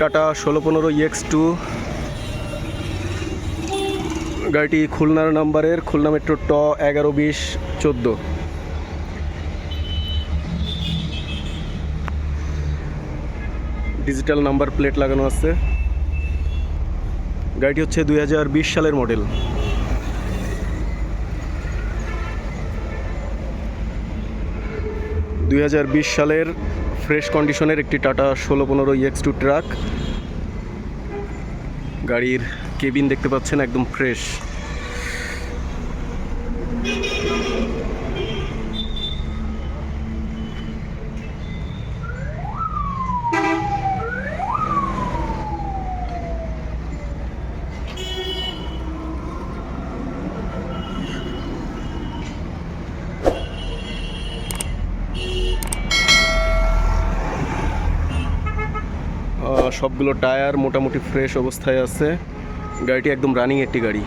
Tata ষোলো পনেরো EX two গাড়িটি খুলনার নাম্বারের, খুলনা মেট্রো ট এগারো বিশ চোদ্দ। ডিজিটাল নাম্বার প্লেট লাগানো আছে। গাড়িটি হচ্ছে দুই হাজার বিশ সালের মডেল। দুই হাজার বিশ সালের ফ্রেশ কন্ডিশনের একটি টাটা ষোলো পনেরো ইএক্স টু ট্রাক গাড়ির কেবিন দেখতে পাচ্ছেন, একদম ফ্রেশ সবগুলো টায়ার মোটামুটি ফ্রেশ অবস্থায় আছে। গাড়িটি একদম রানিং একটি গাড়ি।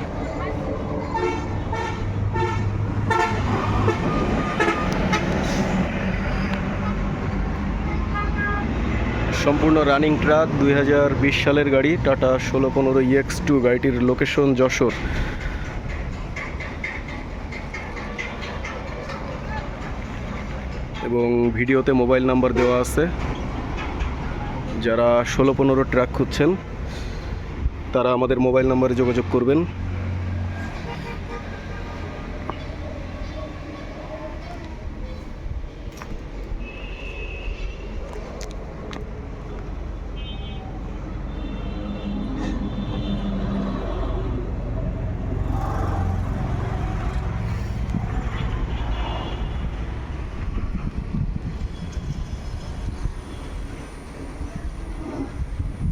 সম্পূর্ণ রানিং ট্রাক দুই হাজার বিশ সালের গাড়ি টাটা ষোলো পনেরো ইএক্স টু গাড়িটির লোকেশন যশোর। এবং ভিডিওতে মোবাইল নাম্বার দেওয়া আছে। যারা ষোলো পনেরো ট্রাক খুঁজছেন তারা আমাদের মোবাইল নাম্বারে যোগাযোগ করবেন।